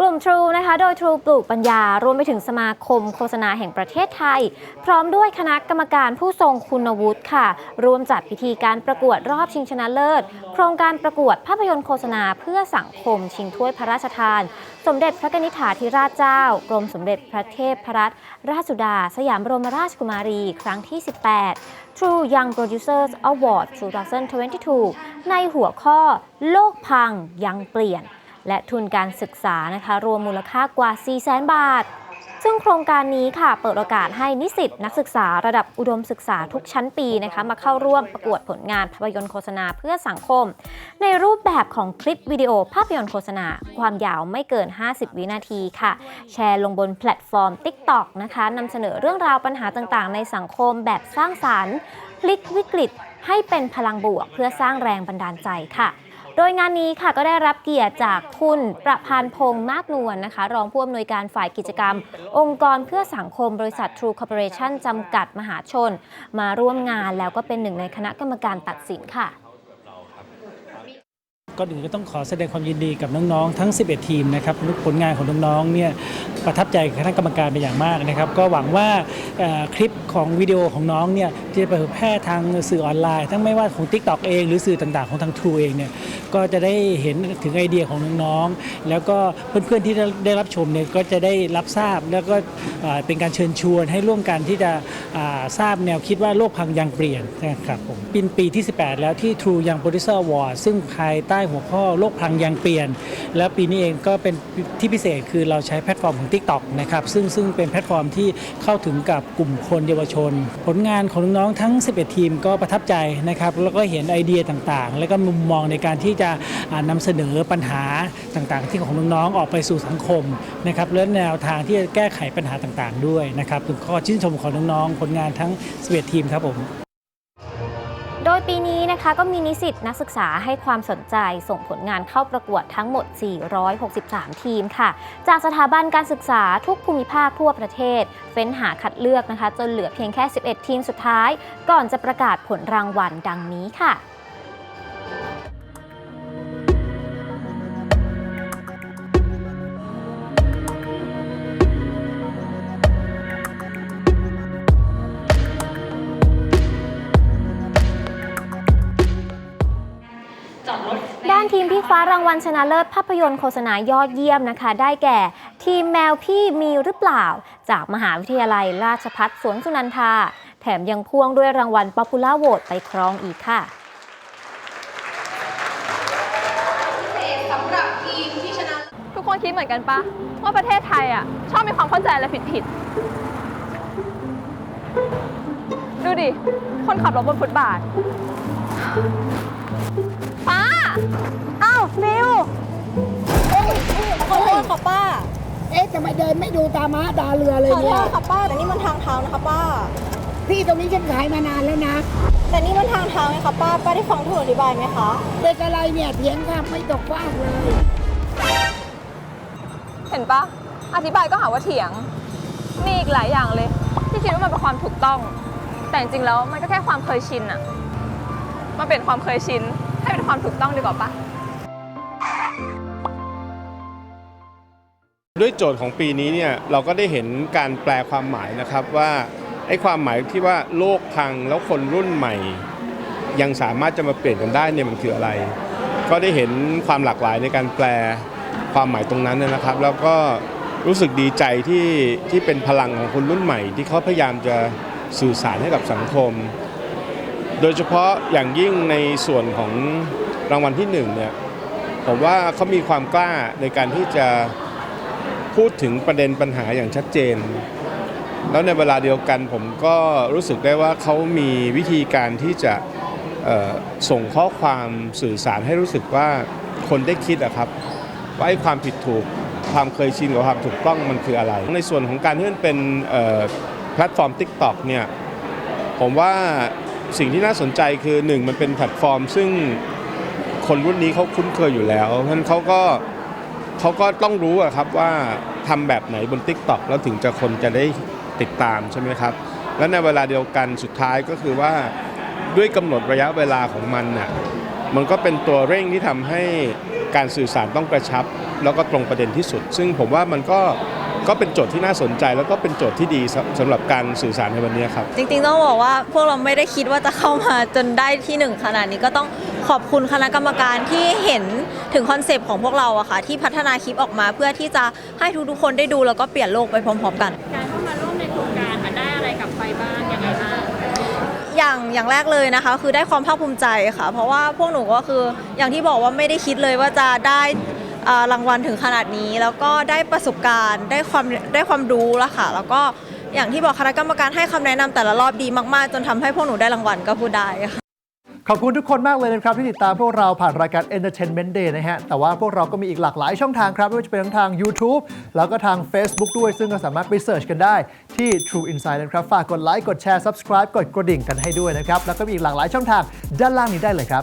กลุ่ม True นะคะ โดย True ปลูกปัญญารวมไปถึงสมาคมโฆษณาแห่งประเทศไทย พร้อมด้วยคณะกรรมการผู้ทรงคุณวุฒิค่ะร่วมจัดพิธีการประกวดรอบชิงชนะเลิศ โครงการประกวดภาพยนตร์โฆษณาเพื่อสังคมชิงถ้วยพระราชทาน สมเด็จพระนิษฐาธิราชเจ้า กรมสมเด็จพระเทพรัตนราชสุดา สยามบรมราชกุมารี ครั้งที่ 18 True Young Producers Award 2022 ในหัวข้อ โลกพังยังเปลี่ยน และทุนการศึกษานะคะรวมมูลค่ากว่า 400,000 บาท ซึ่งโครงการนี้ค่ะเปิดโอกาสให้นิสิตนักศึกษาระดับอุดมศึกษาทุกชั้นปีนะคะมาเข้าร่วมประกวดผลงานภาพยนตร์โฆษณาเพื่อสังคม ในรูปแบบของคลิปวิดีโอภาพยนตร์โฆษณา ความยาวไม่เกิน 50 วินาทีค่ะ แชร์ลงบนแพลตฟอร์ม TikTok นะคะนำเสนอเรื่องราวปัญหาต่างๆ ในสังคมแบบสร้างสารรค์พลิกวิกฤตให้เป็นพลังบวกเพื่อสร้างแรงบันดาลใจค่ะ โดยงานนี้ค่ะก็ได้รับเกียรติจากคุณประพันธ์พงษ์มากนวลนะคะ รองผู้อำนวยการฝ่ายกิจกรรม องค์กรเพื่อสังคมบริษัท True Corporation จำกัดมหาชน มาร่วมงานแล้วก็เป็นหนึ่งในคณะกรรมการตัดสินค่ะก็อื่นก็ต้องขอแสดงความยินดีกับน้องๆ ทั้ง 11 ทีมนะครับผลงานของน้องๆ เนี่ย ประทับใจคณะกรรมการเป็นอย่างมากนะครับ ก็หวังว่าคลิปของวิดีโอของน้องเนี่ยที่จะเผยแพร่ทางสื่อออนไลน์ ทั้งไม่ว่าของ TikTok เองหรือสื่อต่างๆของทาง True เองเนี่ยก็จะได้เห็นถึงไอเดียของน้องๆแล้วก็เพื่อนๆที่ได้รับชมเนี่ยก็จะได้รับทราบแล้วก็เป็นการเชิญชวนให้ร่วมกันที่จะทราบแนวคิดว่าโลกพังยังเปลี่ยนนะครับผมปีนปีที่ 18 แล้วที่ True Young Producer Award ซึ่งภายใต้หัวข้อโลกพังยังเปลี่ยน แล้วปีนี้เองก็เป็นที่พิเศษคือเราใช้แพลตฟอร์มของ TikTok นะครับซึ่งซึ่งเป็นแพลตฟอร์มที่เข้าถึงกับกลุ่มคนเยาวชน ผลงานของน้องๆทั้ง 11 ทีมก็ประทับใจนะครับแล้วก็เห็นไอเดียต่างๆ แล้วก็มุมมองในการที่จะอ่านำเสนอปัญหาต่างๆ ที่ของน้องๆออกไปสู่สังคมนะครับและแนวทางที่จะแก้ไขปัญหาต่างๆ ด้วยนะครับถึงข้อชื่นชมของน้องๆผลงานทั้ง 11 ทีมครับผม โดยปีนี้นะคะก็มีนิสิตนักศึกษาให้ความสนใจส่งผลงานเข้าประกวดทั้งหมด 463 ทีมค่ะ จากสถาบันการศึกษาทุกภูมิภาคทั่วประเทศ เฟ้นหาคัดเลือกนะคะ จนเหลือเพียงแค่ 11 ทีมสุดท้าย ก่อนจะประกาศผลรางวัลดังนี้ค่ะ ด้านทีมที่คว้ารางวัลชนะเลิศภาพยนตร์โฆษณายอดเยี่ยมนะคะ ได้แก่ ทีมแมวพี่มีหรือเปล่า จากมหาวิทยาลัยราชพัฒสวนสุนันทา แถมยังพ่วงด้วยรางวัลป๊อปปูล่าโหวตไปครองอีกค่ะสำหรับทีมที่ชนะทุกคนคิดเหมือนกันปะว่าประเทศไทยอะ ชอบมีความเข้าใจอะไรผิดๆ ดูดิ คนขับรถบนฟุตบาทป้า อ้าวนิวขอโทษค่ะป้า เอ๊ะทำไมเดินไม่ดูตาม้าตาเรือเลยขอโทเนี่ยษค่ะป้า แต่นี่มันทางเท้านะคะป้าที่ตรงนี้ฉันขายมานานแล้วนะแต่นี่มันทางเท้าไงคะป้า ป้าได้ฟังถูกอธิบายไหมคะ เป็นอะไรเนี่ยเถียงข้ามไม่ตกฟากเลย เห็นปะอธิบายก็หาว่าเถียง มีอีกหลายอย่างเลย ที่คิดว่ามันเป็นความถูกต้อง แต่จริงๆแล้วมันก็แค่ความเคยชินอะมาเป็นความเคยชิน ให้เป็นความถูกต้องดีกว่าปะด้วยโจทย์ของปีนี้เนี่ยเราก็ได้เห็นการแปลความหมายนะครับว่าไอ้ความหมายที่ว่าโลกพังแล้วคนรุ่นใหม่ ยังสามารถจะมาเปลี่ยนกันได้เนี่ยมันคืออะไร ก็ได้เห็นความหลากหลายในการแปลความหมายตรงนั้นนะครับ แล้วก็รู้สึกดีใจที่ที่เป็นพลังของคนรุ่นใหม่ ที่เขาพยายามจะสื่อสารให้กับสังคม โดยเฉพาะอย่างยิ่งในส่วนของรางวัลที่หนึ่งเนี่ยผมว่าเขามีความกล้าในการที่จะพูดถึงประเด็นปัญหาอย่างชัดเจน แล้วในเวลาเดียวกันผมก็รู้สึกได้ว่าเขามีวิธีการที่จะส่งข้อความสื่อสารให้รู้สึกว่าคนได้คิดอะครับว่าไอ้ความผิดถูกความเคยชินกับความถูกต้องมันคืออะไร ในส่วนของการที่มันเป็นแพลตฟอร์ม TikTok เนี่ยผมว่า สิ่งที่น่าสนใจคือหนึ่งมันเป็นแพลตฟอร์ม ซึ่งคนรุ่นนี้เขาคุ้นเคยอยู่แล้วเพราะนั้นเขาก็เขาก็ต้องรู้อะครับว่าทำแบบไหนบน Tik t o อกแล้วถึงจะคนจะได้ติดตามใช่ไหมครับ และในเวลาเดียวกันสุดท้ายก็คือว่าด้วยกำหนดระยะเวลาของมันน่ะมันก็เป็นตัวเร่งที่ทำให้การสื่อสารต้องกระชับ แล้วก็ตรงประเด็นที่สุด ซึ่งผมว่ามันก็ ก็เป็นโจทย์ที่น่าสนใจ แล้วก็เป็นโจทย์ที่ดีสำสำหรับการสื่อสารในวันนี้ครับ จริงๆต้องบอกว่าพวกเราไม่ได้คิดว่าจะเข้ามาจนได้ที่หนึ่งขนาดนี้ก็ต้องขอบคุณคณะกรรมการที่เห็นถึงคอนเซปต์ของพวกเราอะค่ะที่พัฒนาคลิปออกมาเพื่อที่จะให้ทุกๆคนได้ดูแล้วก็เปลี่ยนโลกไปพร้อมๆกัน การเข้ามาร่วมในโครงการค่ะได้อะไรกลับไปบ้างยังไงบ้างอย่างอย่างแรกเลยนะคะ คือได้ความภาคภูมิใจค่ะ เพราะว่าพวกหนูก็คืออย่างที่บอกว่าไม่ได้คิดเลยว่าจะได้ อ่ารางวัลถึงขนาดนี้ แล้วก็ได้ประสบการณ์ได้ความได้ความรู้แล้วค่ะ แล้วก็อย่างที่บอกคณะกรรมการให้คำแนะนำแต่ละรอบดีมากๆ จนทำให้พวกหนูได้รางวัลก็พูดได้ค่ะ ขอบคุณทุกคนมากเลยนะครับ ที่ติดตามพวกเราผ่านรายการ Entertainment Day นะฮะ แต่ว่าพวกเราก็มีอีกหลากหลายช่องทางครับ ไม่ว่าจะเป็นทั้งทาง YouTube แล้วก็ทาง Facebook ด้วย ซึ่งก็สามารถไปเสิร์ชกันได้ที่ True Insight นะครับ ฝากกดไลค์ กดแชร์ Subscribe กดกระดิ่งกันให้ด้วยนะครับ แล้วก็มีอีกหลากหลายช่องทางด้านล่างนี้ได้เลยครับ